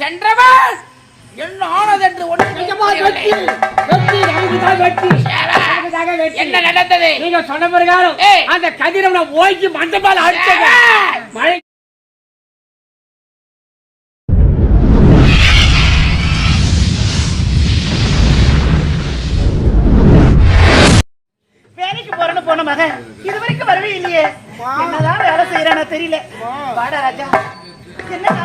சென்றவன் என்ன ஆனதென்று. என்ன நடந்தது? நீங்க சொன்ன பிரகாரம். அந்த கதிரவனை ஓய்ச்சி மண்டபால் அடிச்சது. மழை வேலைக்கு போறேன்னு போன மகன். இது வரைக்கும் வரவே இல்லையே. என்னதான் வேலை செய்யறானோ தெரியல. வாடா ராஜா. என்னடா?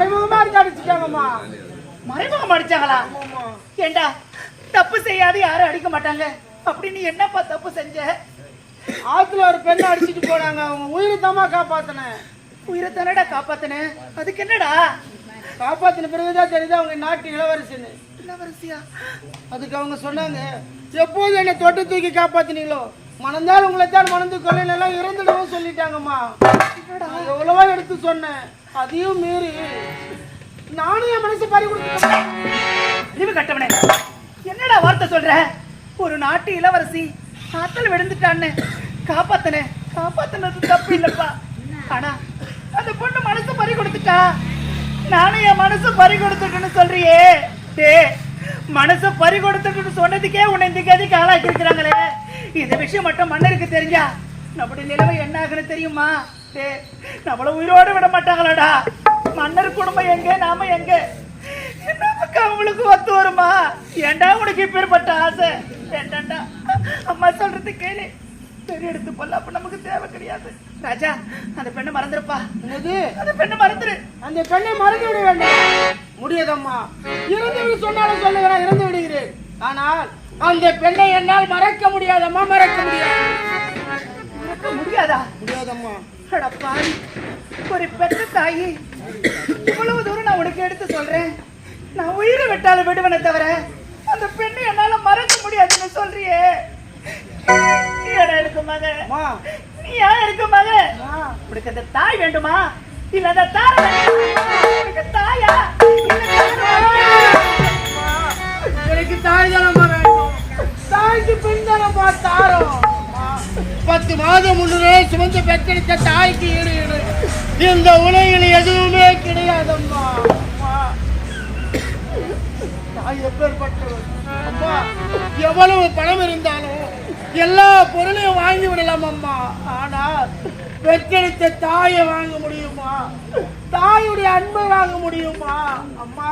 மறைமுகமா அடிச்சு அடிச்சுட்டாங்கம்மா மறைமுகம் அடிச்சாங்களா? ஏண்டா தப்பு செய்யாத யாரும் அடிக்க மாட்டாங்க. அப்படி நீ என்னப்பா தப்பு செஞ்ச? ஆத்துல ஒரு பெண்ணை அடிச்சிட்டு போனாங்க. அவங்க உயிரை தாமா காப்பாத்தினேன் உயிரை தானடா காப்பாத்தின? அதுக்கு என்னடா? காப்பாத்தின பிறகுதான் தெரியுது அவங்க நாட்டு இளவரசின்னு. இளவரசியா? அதுக்கு அவங்க சொன்னாங்க எப்போது என்னை தொட்டு தூக்கி காப்பாத்தினீங்களோ? மனந்தால் உங்களை தான் மணந்து கொள்ளையில எல்லாம் இறந்துடுவோம் சொல்லிட்டாங்கம்மா. எவ்வளவோ எடுத்து சொன்னேன். அதையும் மீறி நானும் என் மனசு பறி கொடுத்துட்டேன். அறிவு கட்டவனே என்னடா வார்த்தை சொல்ற? ஒரு நாட்டு இளவரசி ஆத்தல் விழுந்துட்டான்னு காப்பாத்தனே காப்பாத்தினது தப்பு இல்லப்பா. ஆனா அந்த பொண்ணு மனசு பறி கொடுத்துட்டா? நானும் என் மனசு பறி கொடுத்துட்டுன்னு சொல்றியே. டே மனசு பறி கொடுத்துட்டுன்னு சொன்னதுக்கே உன்னை இந்த கதிக்கு ஆளாக்கி இருக்கிறாங்களே இந்த விஷயம் மட்டும் மன்னருக்கு தெரிஞ்சா நம்முடைய நிலைமை என்ன ஆகுன்னு தெரியுமா? நம்மள உயிரோடு விட மாட்டாங்களாடா. மன்னர் குடும்பம் எங்க நாம எங்க? நமக்கு அவங்களுக்கு ஒத்து வருமா? ஏன்டா உனக்கு இப்பேற்பட்ட ஆசை? ஏண்டாண்டா அம்மா சொல்றது கேளு. பெரிய எடுத்து போல அப்ப நமக்கு தேவை கிடையாது. ராஜா அந்த பெண்ணை மறந்துருப்பா. என்னது? அந்த பெண்ணை மறந்துரு. அந்த பெண்ணை மறந்து விட வேண்டாம். முடியாதம்மா. இறந்து விடு சொன்னாலும் சொல்லுகிறேன் இறந்து விடுகிறேன். ஆனால் அந்த பெண்ணை என்னால் மறக்க முடியாதம்மா மறக்க முடியாது. மறக்க முடியாதா? முடியாதம்மா. அட பாவி ஒரு பெற்ற தாயி. இவ்வளவு தூரம் நான் உனக்கு எடுத்து சொல்றேன். நான் உயிரை விட்டாலும் விடுவனே தவிர அந்த பெண்ணை என்னால மறக்க முடியாதுன்னு சொல்றியே. இருக்கு அம்மா நீ ஏன் இருக்கு அம்மா உனக்கு அந்த தாய் வேண்டுமா? இல்ல அந்த தார உனக்கு தாயா? எனக்கு தாய் வேண்டும் தாய்க்கு பெண் தானம்மா தாரம். பத்து மாதம் முன்னரே சுமந்து பெற்றெடுத்த தாய்க்கு ஈடு ஈடு. இந்த உலகில் எதுவுமே கிடையாதம்மா. அம்மா. தாய் எப்பேற்பட்டவள்? அம்மா எவ்வளவு பணம் இருந்தாலும் எல்லா பொருளையும் வாங்கி விடலாம் அம்மா. ஆனால் பெற்றெடுத்த தாயை வாங்க முடியுமா? தாயுடைய அன்பை வாங்க முடியுமா? அம்மா.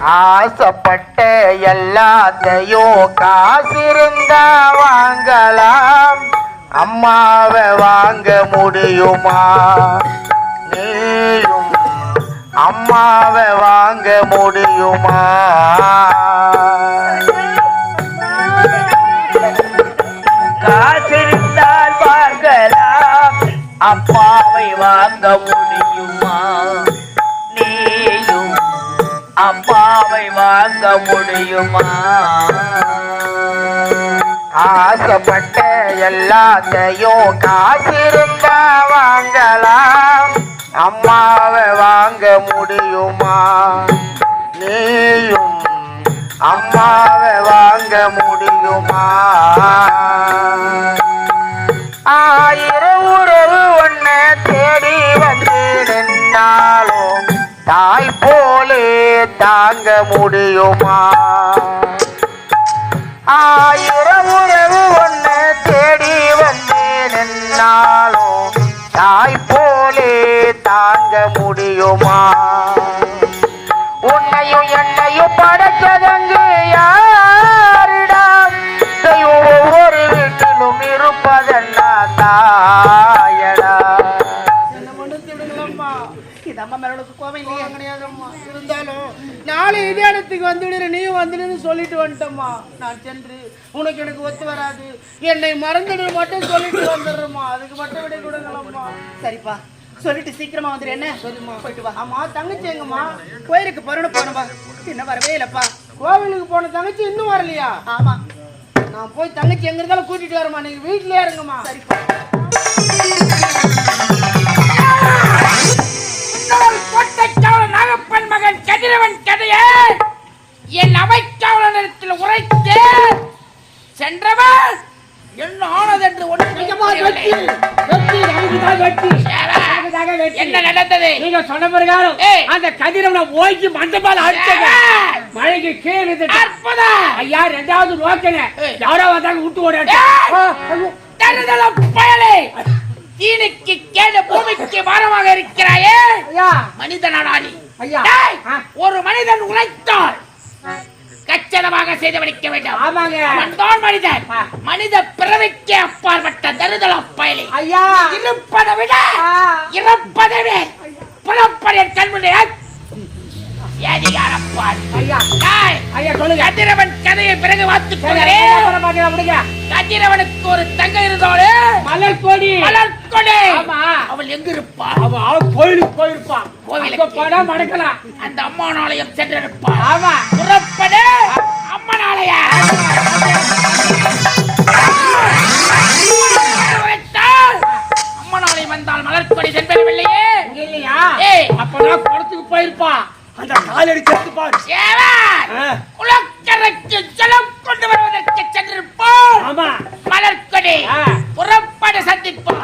ஆசைப்பட்ட எல்லாத்தையும் காசிருந்தா வாங்கலாம். அம்மாவை வாங்க முடியுமா? நீயும் அம்மாவை வாங்க முடியுமா? காசிருந்தால் வாங்கலாம். அப்பாவை வாங்க முடியுமா? அம்மாவை வாங்க முடியுமா? ஆசைப்பட்ட எல்லாத்தையும் காசிருந்தா வாங்கலாம். அம்மாவை வாங்க முடியுமா? நீயும் அம்மாவை வாங்க முடியுமா? ஆயிரம் தாங்க முடியுமா? ஆயிரம் வந்துடுன்னு சொல்லிட்டு வந்துட்டோம்மா. நான் சென்று உனக்கு எனக்கு ஒத்து வராது. என்னை மறந்துடு மட்டும் சொல்லிட்டு வந்துடுறோம்மா. அதுக்கு மட்டும் விட கொடுங்களாம்மா சரிப்பா. சொல்லிட்டு சீக்கிரமா வந்துடு என்ன? சொல்லுமா போயிட்டு வா. அம்மா தங்கச்சி எங்கம்மா? கோயிலுக்கு போறனு போனப்பா என்ன வரவே இல்லைப்பா. கோவிலுக்கு போன தங்கச்சி இன்னும் வரலையா? ஆமா. நான் போய் தங்கச்சி எங்க இருந்தாலும் கூட்டிட்டு வரமா நீங்க வீட்டிலேயே இருங்கம்மா. சரிப்பா. நாகப்பன் மகன் கதிரவன் கதையே! என் அவைக்காவலத்தில் உரைத்து. சென்றவர் என்ன ஆனது என்று என்ன நடந்தது? நீங்க சொன்ன பிரகாரம் அந்த கதிரவனை ஓய்க்கு மண்டபால் அடிச்சது மழைக்கு கீழே அற்புதம். ஐயா ரெண்டாவது நோக்கின. யாரோ விட்டு ஓடாட்டம் பயலே. தீனுக்கு கேடு பூமிக்கு வாரமாக இருக்கிறாயே. மனிதனாடி ஐயா. ஒரு மனிதன் உழைத்தால் கச்சிதமாக செய்து முடிக்க வேண்டும். ஆமாங்க. அவன்தான் மனிதன். மனித பிறவிக்கு அப்பாற்பட்ட தருதல பயலே. ஐயா. இருப்பதை விட ஆ. இறப்பதை மேல் புறப்படைய கண்முனையா ஏது யாரப்பால் ஐயா ஐயா சொல்லுங்க. கதிரவன் கதையை பிறகு சரி, கொள்கிறேன். கதிரவனுக்கு ஒரு தங்க இருந்தாலே மலர் கொடி. மலர்கொடை ஆமா. அவள் எங்க இருப்பா? அவ அவ கோயிலுக்கு போயிருப்பான் கோவிலுக்கு. போனா மடக்கலாம் அந்த அம்மன் ஆலயம் சென்றிருப்பா. ஆமா. புறப்படு. அம்மன் ஆலயம் அம்மன் ஆலயம் வந்தால் மலர்கொடி சென்றவில்லையே. இங்க இல்லையா? ஏய். அப்பதான் குளத்துக்கு போயிருப்பான் அந்த காலடி செத்து பாரு. சேவன் ஆ. குளக்கரைக்கு ஜலம் கொண்டு வருவதற்கு சென்றிருப்போம். ஆமா. மலர்கொடி. புறப்பட சந்திப்போம்.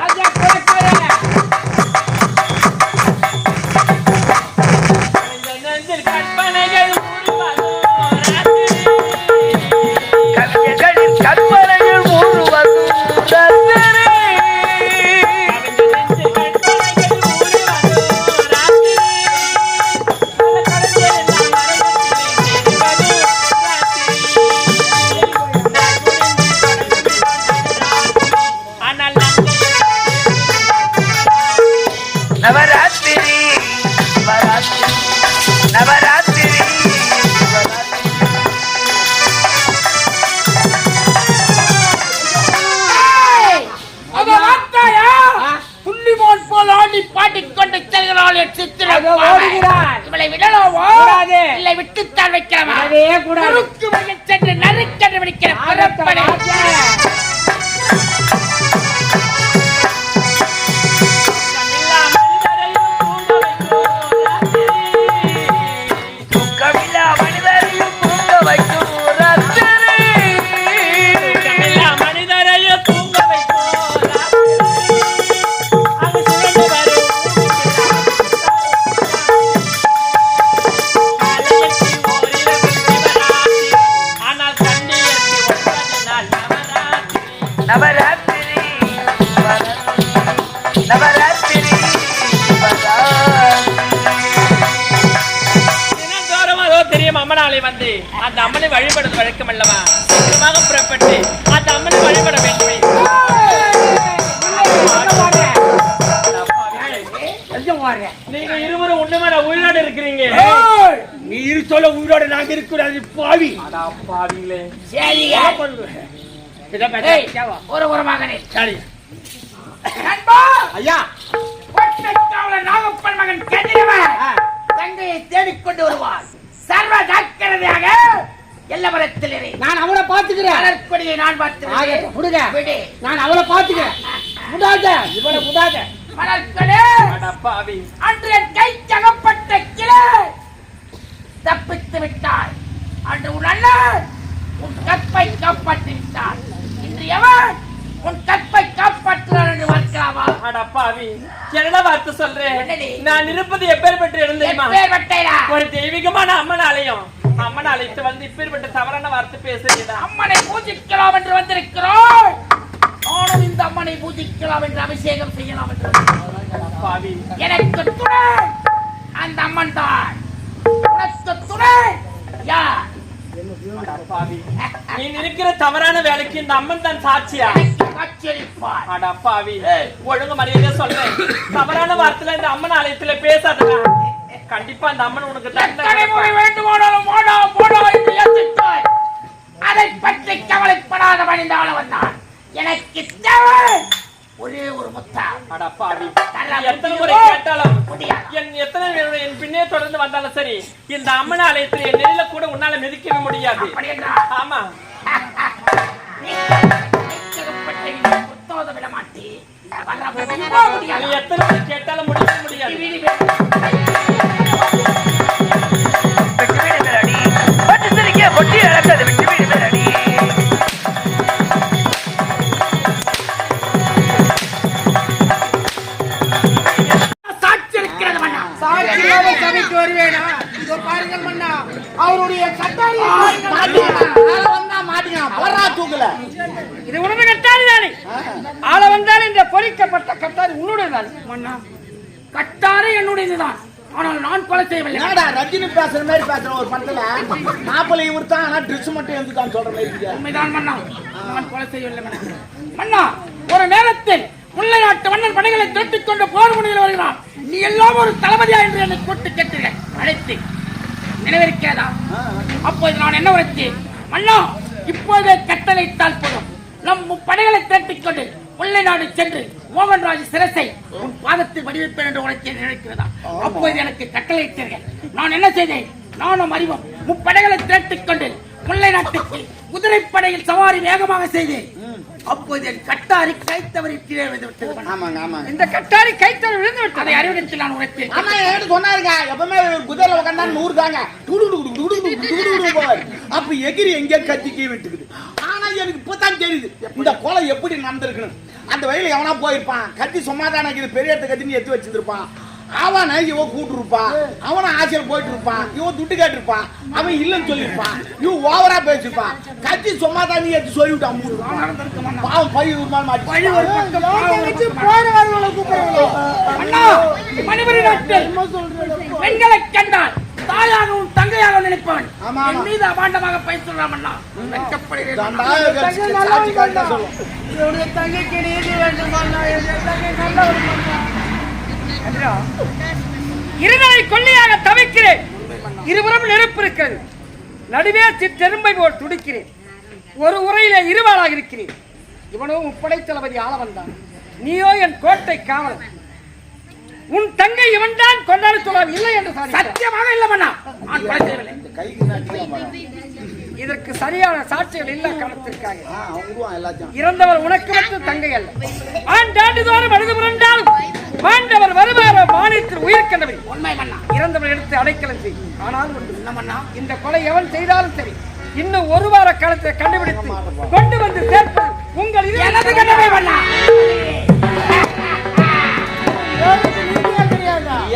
எங்க போற? நீங்க இருவரும் ஒண்ணுமே நான் உயிரோடு இருக்கிறீங்க. நீ இரு சொல்ல உயிரோட நாங்க இருக்கிறது பாவி. அடா பாவிங்களே பேச ஒரு ஒரு மகனே. சரி. நண்பா! ஐயா. நாகப்பன் மகன் கதிரவன். தங்கையை தேடிக்கொண்டு வருவார் சர்வ ஜாக்கிரதையாக எல்லவரத்தில். நான் அவளை பாத்துக்கிறேன் மலர்க்கொடியை நான் பார்த்து ஆகட்டும், விடுங்க. விடு நான் அவளை பாத்துக்கிறேன் விடாத இவனை விடாத பாவி அன்று என் கை தகப்பட்ட கிளை! தப்பித்து விட்டாய். அன்று உன் அண்ணன் உன் கற்பை காப்பாற்றி விட்டான் இன்று எவன் உன் கற்பை காப்பாற்றுகிறான் என்று பார்க்கலாமா என்னடா வார்த்தை சொல்றேன்? நான் இருப்பது எப்பேர் வெட்டைடா ஒரு தெய்வீகமான அம்மன் ஆலயம் அம்மன் ஆலயத்தை வந்து இப்பேற்பட்ட தவறான வார்த்தை பேசுறீங்க அம்மனை பூஜிக்கலாம் என்று வந்திருக்கிறோம். நானும் இந்த அம்மனை பூஜிக்கலாம் என்று அபிஷேகம் செய்யலாம் என்று எனக்கு துணை அந்த அம்மன் தான். உனக்கு துணை யார்? நீ தவறான வேலைக்கு இந்த அம்மன் தான் சாட்சியா? எனக்கு காட்சியளிப்பார். அடா பாவி ஒழுங்கு மரியாதை சொல்றேன் தவறான வார்த்தையில இந்த அம்மன் ஆலயத்துல பேசாதடா. கண்டிப்பா அந்த அம்மன் உனக்கு தண்டனை வேண்டுமானாலும் போடா போடா என்று அதை பற்றி கவலைப்படாத மனிதாளவன் நான் எனக்கு ஒரே ஒரு முத்தா. அடா பாவி. நல்லா நீ எத்தனை முறை? கேட்டாலும். என் எத்தனை என் பின்னே தொடர்ந்து வந்தாலும் சரி இந்த அம்மன் ஆலயத்தில் என் நெறியில கூட உன்னால மிதிக்கவே முடியாது. ஆமா. நீ எத்தனை கேட்டாலும் முடிக்க முடியாது. மன்னா கட்டாரை என்னுடையதுதான். ஆனால் நான் கொலை செய்யவில்லை. என்னடா ரஜினி பேசுற மாதிரி பேசுற ஒரு படத்துல மாப்பிள்ளை இவர் தான் ஆனா ட்ரெஸ் மட்டும் எழுந்துட்டான்னு சொல்ற மாதிரி உண்மைதான் மன்னா நான் கொலை செய்யவில்லை மன்னா. மன்னா ஒரு நேரத்தில் முல்லை நாட்டு மன்னன் படைகளை திரட்டிக் கொண்டு போர் முனையில் வருகிறான். நீ எல்லாம் ஒரு தளபதியா என்று என்னை கூட்டு கேட்டீர்கள். அழைத்து நினைவிருக்கிறதா? அப்போது நான் என்ன உரைத்தேன் மன்னா இப்போதே கட்டளையிட்டால் போதும். நம் படைகளை திரட்டிக் கொண்டு முல்லை நாடு சென்று மோகன்ராஜ் சிரசை உன் பாதத்தில் வடிவமைப்பேன் என்று உரைத்தேன் நினைக்கிறதா? அப்போது எனக்கு கட்டளையிட்டீர்கள் நான் என்ன செய்தேன்? நானும் அறிவோம் முப்படைகளை திரட்டிக் கொண்டு முல்லை நாட்டுக்கு குதிரைப்படையில் சவாரி வேகமாக செய்தேன். அப்போது கட்டாரி கைத்தவரி கீழே விழுந்து விட்டது. ஆமாங்க ஆமாங்க இந்த கட்டாரி கைத்தல் விழுந்து விட்டது அதை அறிவிடத்தில் நான் உரைத்தேன் ஆமா என்கிட்ட சொன்னாருங்க எப்பவுமே குதிரை உட்காந்தா நூறு தாங்க போவாரு அப்ப எகிரி எங்கே கத்திக்கே விட்டுக்குது ஆனா எனக்கு இப்பதான் தெரியுது இந்த கொலை எப்படி நடந்திருக்குன்னு அந்த வயல எவனா போயிருப்பான் கத்தி இருக்குது பெரிய இடத்த கத்தின்னு எடுத்து வச்சிருப்பான் அவனை இவன் கூட்டிருப்பான் அவனை ஆசையில் போயிட்டு இருப்பான் இவன் துட்டு கேட்டிருப்பான் அவன் இல்லைன்னு சொல்லியிருப்பான் இவன் ஓவரா பேசிருப்பான் கத்தி சும்மா நீ எடுத்து சொல்லிவிட்டான் மூணு பாவம் பழி ஒரு நாள் மாட்டி பழி ஒரு பெண்களை கண்டால் தாயாகவும் தங்கையாக ஆமா. என் மீது அபாண்டமாக அண்ணா. வெட்கப்படுகிறேன் சொல்லும். என்னுடைய தங்கைக்கு நீதி வேண்டும் தங்கை நல்ல ஒரு இருதலை கொள்ளையாக தவிக்கிறேன். இருபுறம் நெருப்பு இருக்கிறது. நடுவே சிற்றெரும்பை போல் துடிக்கிறேன். ஒரு உரையிலே இருவாளாக இருக்கிறேன். இவனோ முப்படை தளபதி ஆள வந்தான் நீயோ என் கோட்டை காவலன். உன் தங்கை இவன்தான் கொண்டாட சொல்லால் இல்லை என்று. சத்தியமாக இல்லை அண்ணா நான் கொலை செய்யவில்லை கைக்கு நாட்டி இதற்கு சரியான சாட்சிகள் இல்ல எல்லாத்தையும் இறந்தவர் உனக்கு மட்டும் தங்கை அல்ல. ஆண்டாண்டு தோறும் அழுது புரண்டாலும் மாண்டவர் வருவார மானியத்தில் உயிர் கண்டவர் உண்மை மன்னா. இறந்தவர் எடுத்து அடைக்கலம் செய். ஆனால் ஒன்று மன்னா? இந்த கொலை எவன் செய்தாலும் சரி இன்னும் ஒரு வார காலத்தை கண்டுபிடித்து கொண்டு வந்து சேர்ப்பது உங்கள் இரு- எனது கடமை மன்னா.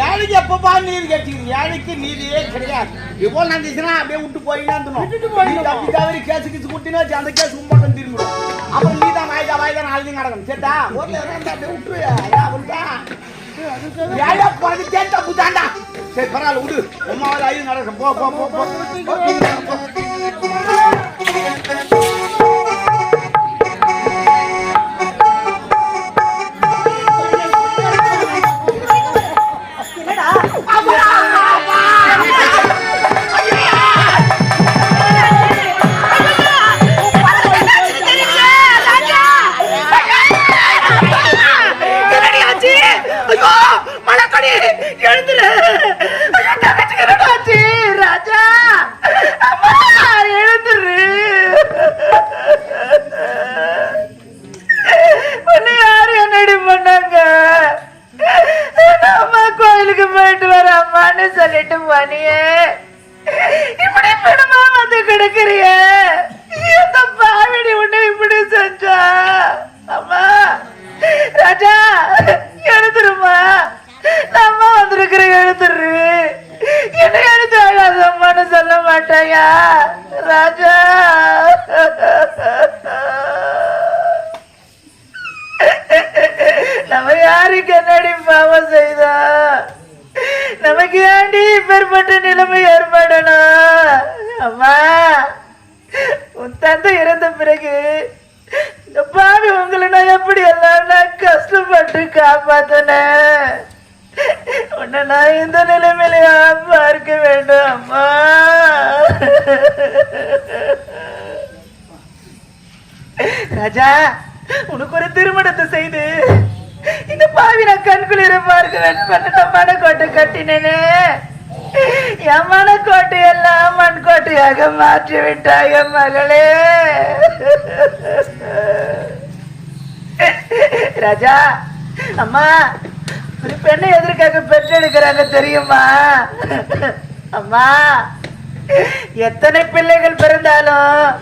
ஏழைக்கு எப்பப்பா நீதி கட்டிக்குது ஏழைக்கு நீதியே கிடையாது. இப்போ நடந்துச்சுன்னா அப்படியே விட்டு போயின்னா அப்படி தவறி கேஸ் கிச்சு குட்டினா அந்த கேஸ் உண்மைக்கு திரும்பிடும் அப்புறம் நீ தான் வாய்தா வாய்தா நாளைக்கு நடக்கணும் சரிடா ஊர்ல இருந்தா விட்டுருயா ஏழை போறது கேட்டா புத்தாண்டா. சரி பரவாயில்ல விடு. உமாவது ஐந்து நடக்கும் போ போ போ போ. யாரு யாருக்கு என்னடி பாவம் செய்தா? நமக்கு ஏண்டி இப்பேற்பட்ட நிலைமை ஏற்படணும் அம்மா உன் தந்தை இறந்த பிறகு இந்த பாவி உங்களை நான் எப்படி எல்லாம் நான் கஷ்டப்பட்டு காப்பாத்தினேன் உன்னை நான் இந்த நிலைமையில பார்க்க வேண்டும் அம்மா? ராஜா உனக்கு ஒரு திருமணத்தை செய்து இந்த பாவி நான் கண்குளிர பார்க்கிறேன் வேண்டும் மனக்கோட்டை கட்டினேனே. என் மனக்கோட்டை எல்லாம் மண்கோட்டையாக மாற்றி விட்டாய் மகளே. ராஜா அம்மா ஒரு பெண்ணை எதற்காக பெற்றெடுக்கிறாங்க தெரியுமா? அம்மா எத்தனை பிள்ளைகள் பிறந்தாலும்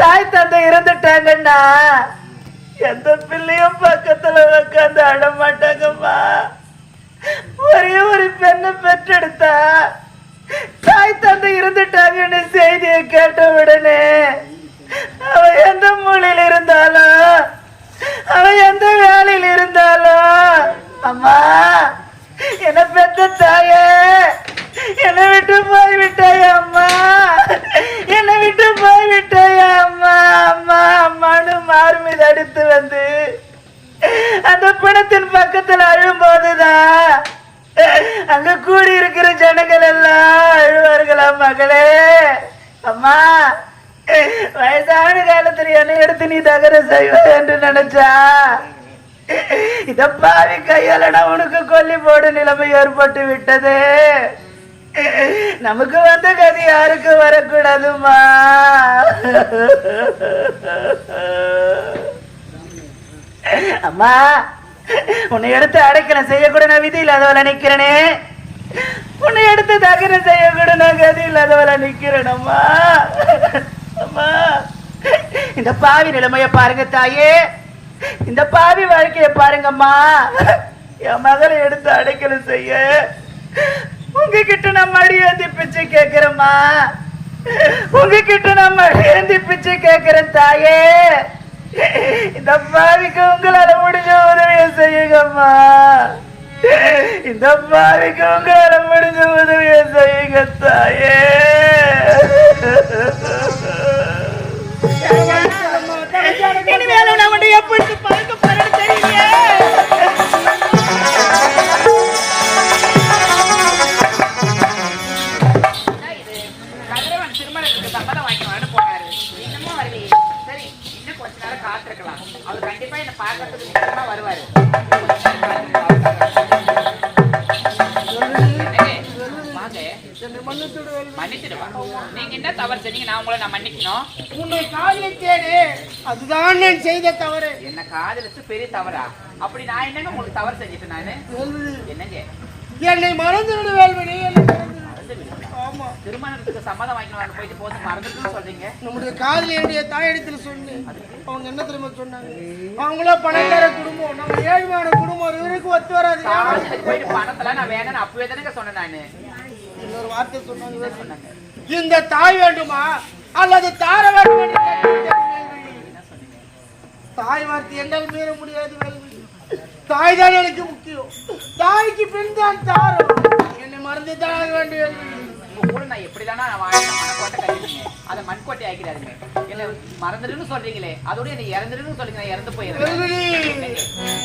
தாய் தந்தை இறந்துட்டாங்கன்னா எந்த பிள்ளையும் பக்கத்துல உட்காந்து அட மாட்டாங்கம்மா. ஒரே ஒரு பெண்ணை பெற்றெடுத்தா தாய் தந்தை இருந்துட்டாங்கன்னு செய்தியை கேட்ட உடனே அவ எந்த மூலையில் இருந்தாலும் அவ எந்த வேலையில் இருந்தாலும் அம்மா என்ன பெத்த தாயே என்னை விட்டு போய் விட்டாய அம்மா என்னை விட்டு போய் விட்டாய அம்மா அம்மா அம்மான்னு மீது அடுத்து வந்து அந்த பிணத்தின் பக்கத்தில் அழும்போதுதான் அங்க கூடி இருக்கிற ஜனங்கள் எல்லாம் அழுவார்களா மகளே? அம்மா வயசான காலத்துல என்னை எடுத்து நீ தகர செய்வ என்று நினைச்சா? இத பாவி கையால நான் உனக்கு கொல்லி போடு நிலைமை ஏற்பட்டு விட்டது. நமக்கு வந்த கதி யாருக்கு வரக்கூடாதுமா அம்மா உன்னை எடுத்து அடைக்கலம் செய்யக்கூட நான் விதி இல்லாதவள நிக்கிறேனே? உன்னை எடுத்து தகனம் செய்யக்கூட நான் கதி இல்லாதவள நிக்கிறேனம்மா அம்மா. அம்மா இந்த பாவி நிலைமைய பாருங்க தாயே. இந்த பாவி வாழ்க்கைய பாருங்கம்மா. என் மகளை எடுத்து அடைக்கலம் செய்ய. உங்ககிட்ட நான் மடி ஏந்தி பிச்சை கேட்கிறேம்மா உங்ககிட்ட நான் மடி ஏந்தி பிச்சை கேட்கிறேன் தாயே. இந்த பாவிக்கு உங்களால முடிஞ்ச உதவியை செய்யுங்கம்மா. இந்த பாவிக்கு உங்களால முடிஞ்ச உதவியை செய்யுங்க தாயே. இனிமேலும் நம்முடைய எப்படி பார்க்க அவர் கண்டிப்பா என்ன பார்க்கறதுக்கு நிச்சயமா வருவாரு. மன்னிச்சிடுவா. நீங்க என்ன தவறு செஞ்சீங்க? நான் உங்களை நான் மன்னிக்கணும். உன்னை காதலித்தேனே. அதுதான் நான் செய்த தவறு. என்ன காதலிச்சு பெரிய தவறா? அப்படி நான் என்னங்க உங்களுக்கு தவறு செஞ்சுட்டேன் நானு? என்னங்க? என்னை மறந்து விடு வேல்மணி மறந்து விடு. திருமணத்துக்கு சம்மதம் வாங்கிக்கலாம்னு போயிட்டு போது மறந்துட்டுன்னு சொல்றீங்க. நம்முடைய காதலி என்னுடைய தாயிடத்தில் சொன்னேன் அவங்க என்ன தெரியுமா சொன்னாங்க? அவங்களா பணக்கார குடும்பம். நம்ம ஏழ்மையான குடும்பம். இவருக்கு ஒத்து வராது. போயிட்டு பணத்தெல்லாம் நான் வேணும்னு அப்பவே தானே சொன்னேன் நானு. இன்னொரு வார்த்தை சொன்னாங்க சொன்னாங்க இந்த தாய் வேண்டுமா? அல்லது தார வேண்டும். தாய் வார்த்தை என்னால் மீற முடியாது. தாய் தான் எனக்கு முக்கியம். தாய்க்கு பின் தான் தாரம். என்னை மறந்து தான் வேண்டும். உங்க கூட நான் வாழ்ந்த மனக்கோட்டை கட்டிட்டீங்க அதை மண்கோட்டை ஆக்கிறாருங்க என்ன மறந்துடுன்னு சொல்றீங்களே அதோட என்ன இறந்துடுன்னு சொல்றீங்க நான் இறந்து போயிடுறேன்.